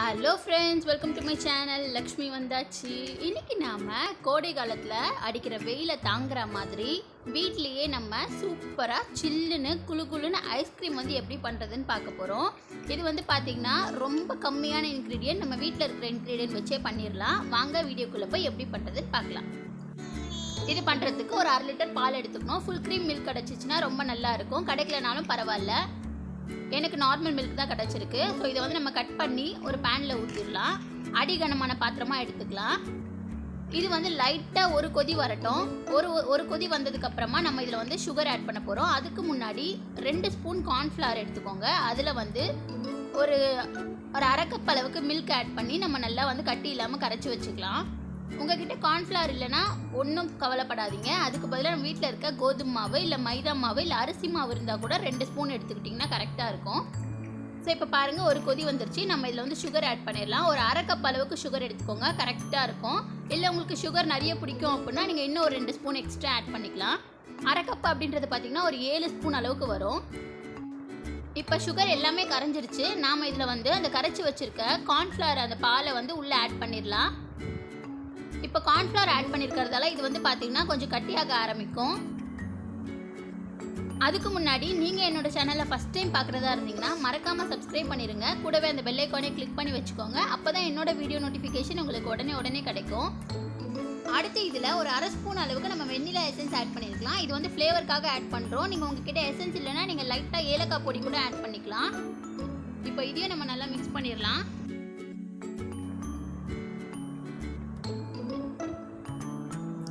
Hello friends welcome to my channel Lakshmi வந்தாச்சு இன்னைக்கு நாம் கோடை காலத்தில் அடிக்கிற வெயிலை தாங்குற மாதிரி வீட்லேயே நம்ம சூப்பராக சில்லுன்னு குளு குளுன்னு ஐஸ்கிரீம் வந்து எப்படி பண்ணுறதுன்னு பார்க்க போகிறோம் இது வந்து பார்த்திங்கன்னா ரொம்ப கம்மியான இன்க்ரீடியன்ட் நம்ம வீட்டில் இருக்கிற இன்க்ரீடியன்ட் வச்சே பண்ணிடலாம் வாங்க வீடியோக்குள்ளே போய் எப்படி பண்ணுறதுன்னு பார்க்கலாம். இது பண்ணுறதுக்கு ஒரு அரை லிட்டர் பால் எடுத்துக்கணும். ஃபுல் க்ரீம் மில்க் கிடச்சிச்சின்னா ரொம்ப நல்லா இருக்கும். கிடைக்கலனாலும் பரவாயில்ல. எனக்கு நார்மல் மில்க் தான் கிடச்சிருக்கு. ஸோ இதை வந்து நம்ம கட் பண்ணி ஒரு பேனில் ஊற்றிடலாம் அடிகனமான பாத்திரமாக எடுத்துக்கலாம். இது வந்து லைட்டாக ஒரு கொதி வரட்டும். ஒரு ஒரு கொதி வந்ததுக்கப்புறமா நம்ம இதில் வந்து சுகர் ஆட் பண்ண போகிறோம் அதுக்கு முன்னாடி ரெண்டு ஸ்பூன் கார்ன்ஃப்ளவர் எடுத்துக்கோங்க. அதில் வந்து ஒரு ஒரு அரை அளவுக்கு மில்க் ஆட் பண்ணி நம்ம நல்லா வந்து கட்டி இல்லாமல் கரைச்சி வச்சுக்கலாம். உங்ககிட்ட கார்ன்ஃப்ளவர் இல்லைன்னா ஒன்றும் கவலைப்படாதீங்க. அதுக்கு பதிலாக நம்ம வீட்டில் இருக்க கோதுமை மாவு இல்லை மைதா மாவு இல்லை அரிசி மாவு இருந்தால் கூட ரெண்டு ஸ்பூன் எடுத்துக்கிட்டிங்கன்னா கரெக்டாக இருக்கும். ஸோ இப்போ பாருங்கள் ஒரு கொதி வந்துருச்சு. நம்ம இதில் வந்து சுகர் ஆட் பண்ணிடலாம். ஒரு அரை கப் அளவுக்கு சுகர் எடுத்துக்கோங்க. கரெக்டாக இருக்கும். இல்லை உங்களுக்கு சுகர் நிறைய பிடிக்கும் அப்படின்னா நீங்கள் இன்னும் ஒரு ரெண்டு ஸ்பூன் எக்ஸ்ட்ரா ஆட் பண்ணிக்கலாம். அரை கப் அப்படின்றது பார்த்தீங்கன்னா ஒரு ஏழு ஸ்பூன் அளவுக்கு வரும். இப்போ சுகர் எல்லாமே கரைஞ்சிருச்சு. நாம் இதில் வந்து அந்த கரைச்சி வச்சுருக்க கார்ன்ஃப்ளவர் அந்த பாலை வந்து உள்ளே ஆட் பண்ணிடலாம். இப்போ கார்ன்ஃப்ளவர் ஆட் பண்ணியிருக்கிறதால இது வந்து பார்த்தீங்கன்னா கொஞ்சம் கட்டியாக ஆரம்பிக்கும். அதுக்கு முன்னாடி நீங்கள் என்னோடய சேனலை ஃபஸ்ட் டைம் பார்க்குறதா இருந்தீங்கன்னா மறக்காமல் சப்ஸ்கிரைப் பண்ணிடுங்க கூடவே அந்த பெல்லைக்கானே கிளிக் பண்ணி வச்சுக்கோங்க. அப்போ தான் என்னோடய வீடியோ நோட்டிஃபிகேஷன் உங்களுக்கு உடனே உடனே கிடைக்கும். அடுத்து இதில் ஒரு அரை ஸ்பூன் அளவுக்கு நம்ம வெண்ணிலா எசன்ஸ் ஆட் பண்ணியிருக்கலாம் இது வந்து ஃப்ளேவருக்காக ஆட் பண்ணுறோம் நீங்கள் உங்ககிட்ட எசன்ஸ் இல்லைன்னா நீங்கள் லைட்டாக ஏலக்காய் பொடி கூட ஆட் பண்ணிக்கலாம். இப்போ இதையும் நம்ம நல்லா மிக்ஸ் பண்ணிடலாம்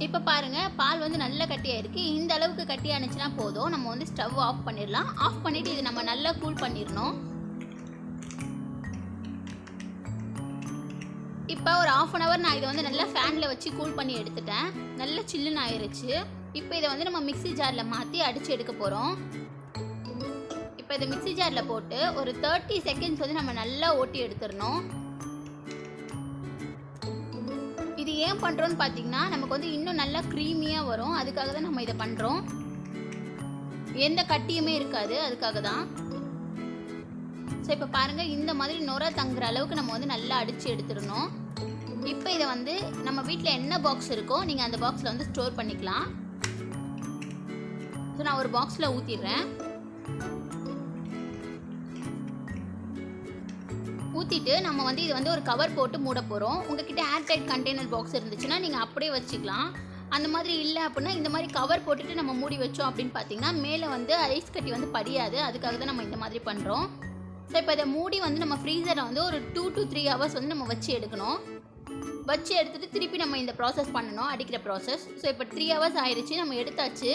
இப்போ பாருங்கள் பால் வந்து நல்லா கட்டியாக இருக்குது இந்த அளவுக்கு கட்டியானுச்சுன்னா போதும். நம்ம வந்து ஸ்டவ் ஆஃப் பண்ணிடலாம். ஆஃப் பண்ணிவிட்டு இது நம்ம நல்லா கூல் பண்ணிடணும். இப்போ ஒரு ஆஃப் அன் ஹவர் நான் இதை வந்து நல்லா ஃபேனில் வச்சு கூல் பண்ணி எடுத்துட்டேன். நல்ல சில்லுன்னு ஆயிருச்சு. இப்போ இதை வந்து நம்ம மிக்ஸி ஜாரில் மாற்றி அடித்து எடுக்க போகிறோம் இப்போ இதை மிக்ஸி ஜாரில் போட்டு ஒரு தேர்ட்டி செகண்ட்ஸ் வந்து நம்ம நல்லா ஓட்டி எடுத்துடணும். ஏன் பண்ணுறோன்னு பார்த்தீங்கன்னா நமக்கு வந்து இன்னும் நல்லா க்ரீமியாக வரும். அதுக்காக தான் நம்ம இதை பண்ணுறோம் எந்த கட்டியுமே இருக்காது. அதுக்காக தான். ஸோ இப்போ பாருங்கள் இந்த மாதிரி நுர தங்குற அளவுக்கு நம்ம வந்து நல்லா அடித்து எடுத்துடணும். இப்போ இதை வந்து நம்ம வீட்டில் என்ன பாக்ஸ் இருக்கோ நீங்கள் அந்த பாக்ஸில் வந்து ஸ்டோர் பண்ணிக்கலாம். ஸோ நான் ஒரு பாக்ஸில் ஊற்றிடுறேன் ஊற்றிட்டு நம்ம வந்து இது வந்து ஒரு கவர் போட்டு மூட போகிறோம் உங்ககிட்ட ஏர்டைட் கண்டெய்னர் பாக்ஸ் இருந்துச்சுன்னா நீங்கள் அப்படியே வச்சுக்கலாம். அந்த மாதிரி இல்லை அப்படின்னா இந்த மாதிரி கவர் போட்டுட்டு நம்ம மூடி வச்சோம் அப்படின்னு பார்த்தீங்கன்னா மேலே வந்து ஐஸ் கட்டி வந்து படியாது. அதுக்காக தான் நம்ம இந்த மாதிரி பண்ணுறோம் ஸோ இப்போ இதை மூடி வந்து நம்ம ஃப்ரீசரை வந்து ஒரு டூ டு த்ரீ ஹவர்ஸ் வந்து நம்ம வச்சு எடுக்கணும். வச்சு எடுத்துகிட்டு திருப்பி நம்ம இந்த ப்ராசஸ் பண்ணணும் அடிக்கிற ப்ராசஸ் ஸோ இப்போ த்ரீ ஹவர்ஸ் ஆயிடுச்சு நம்ம எடுத்தாச்சு.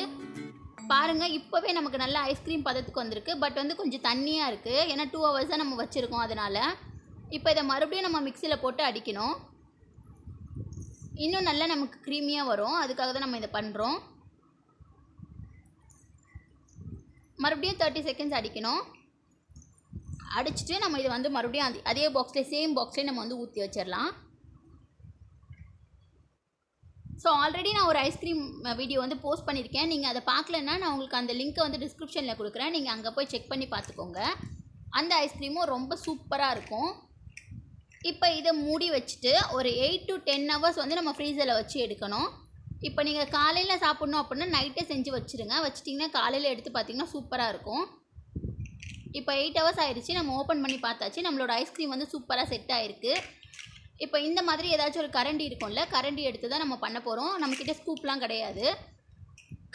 பாருங்கள் இப்போவே நமக்கு நல்ல ஐஸ்கிரீம் பதத்துக்கு வந்திருக்கு. பட் வந்து கொஞ்சம் தண்ணியாக இருக்குது ஏன்னா டூ ஹவர்ஸ் தான் நம்ம வச்சுருக்கோம் அதனால். இப்போ இதை மறுபடியும் நம்ம மிக்சியில் போட்டு அடிக்கணும். இன்னும் நல்லா நமக்கு க்ரீமியாக வரும். அதுக்காக தான் நம்ம இதை பண்ணுறோம் மறுபடியும் தேர்ட்டி செகண்ட்ஸ் அடிக்கணும். அடிச்சுட்டு நம்ம இதை வந்து மறுபடியும் அதே அதே பாக்ஸ்லேயே சேம் பாக்ஸ்லேயே நம்ம வந்து ஊற்றி வச்சிடலாம். ஸோ ஆல்ரெடி நான் ஒரு ஐஸ்கிரீம் வீடியோ வந்து போஸ்ட் பண்ணியிருக்கேன். நீங்கள் அதை பார்க்கலன்னா நான் உங்களுக்கு அந்த லிங்க்கை வந்து டிஸ்கிரிப்ஷனில் கொடுக்குறேன். நீங்கள் அங்கே போய் செக் பண்ணி பார்த்துக்கோங்க. அந்த ஐஸ்கிரீமும் ரொம்ப சூப்பராக இருக்கும். இப்போ இதை மூடி வச்சுட்டு ஒரு எயிட் டு டென் ஹவர்ஸ் வந்து நம்ம ஃப்ரீசரில் வச்சு எடுக்கணும். இப்போ நீங்கள் காலையில் சாப்பிட்ணும் அப்படின்னா நைட்டே செஞ்சு வச்சுருங்க. வச்சிட்டிங்கன்னா காலையில் எடுத்து பார்த்தீங்கன்னா சூப்பராக இருக்கும். இப்போ எயிட் ஹவர்ஸ் ஆயிடுச்சு. நம்ம ஓப்பன் பண்ணி பார்த்தாச்சு. நம்மளோட ஐஸ்கிரீம் வந்து சூப்பராக செட் ஆகிருக்கு இப்போ இந்த மாதிரி ஏதாச்சும் ஒரு கரண்டி இருக்கும்ல கரண்டி எடுத்து தான் நம்ம பண்ண போகிறோம் நம்மக்கிட்ட ஸ்கூப்லாம் கிடையாது.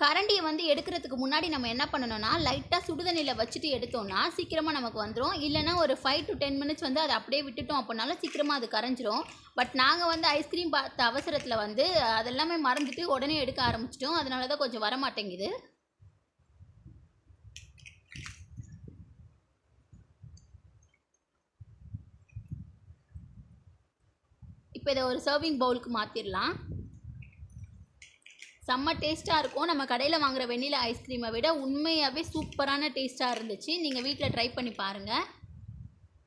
கரண்டியை வந்து எடுக்கிறதுக்கு முன்னாடி நம்ம என்ன பண்ணணும்னா லைட்டாக சுடுதண்ணியில் வச்சுட்டு எடுத்தோம்னா சீக்கிரமாக நமக்கு வந்துடும் இல்லைனா ஒரு ஃபைவ் டு டென் மினிட்ஸ் வந்து அதை அப்படியே விட்டுட்டோம் அப்படின்னாலும் சீக்கிரமாக அது கரைஞ்சிரும். பட் நாங்கள் வந்து ஐஸ்கிரீம் பார்த்த அவசரத்தில் வந்து அதெல்லாமே மறந்துட்டு உடனே எடுக்க ஆரம்பிச்சிட்டோம். அதனால தான் கொஞ்சம் வர மாட்டேங்குது இப்போ இதை ஒரு சர்விங் பவுலுக்கு மாற்றிடலாம் செம்ம டேஸ்ட்டாக இருக்கும். நம்ம கடையில் வாங்குற வெண்ணிலா ஐஸ்கிரீமை விட உண்மையாகவே சூப்பரான டேஸ்ட்டாக இருந்துச்சு. நீங்கள் வீட்டில் ட்ரை பண்ணி பாருங்கள்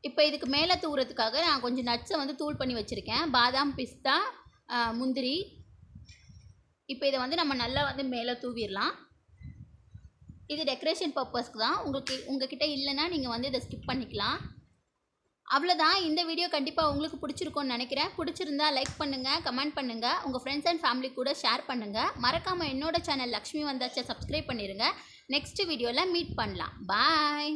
இப்போ இதுக்கு மேலே தூவுறதுக்காக நான் கொஞ்சம் நட்ஸை வந்து தூள் பண்ணி வச்சுருக்கேன். பாதாம் பிஸ்தா முந்திரி. இப்போ இதை வந்து நம்ம நல்லா வந்து மேலே தூவிடலாம் இது டெக்கரேஷன் பர்பஸ்க்கு தான். உங்களுக்கு உங்ககிட்ட இல்லைன்னா நீங்கள் வந்து இதை ஸ்கிப் பண்ணிக்கலாம். அவ்வளோதான் இந்த வீடியோ கண்டிப்பாக உங்களுக்கு பிடிச்சிருக்கும்னு நினைக்கிறேன். பிடிச்சிருந்தா லைக் பண்ணுங்கள் கமெண்ட் பண்ணுங்கள் உங்கள் ஃப்ரெண்ட்ஸ் அண்ட் ஃபேமிலி கூட ஷேர் பண்ணுங்கள் மறக்காமல் என்னோட சேனல் லக்ஷ்மி வந்தாச்சை சப்ஸ்கிரைப் பண்ணிடுங்க நெக்ஸ்ட் வீடியோவில் மீட் பண்ணலாம். பாய்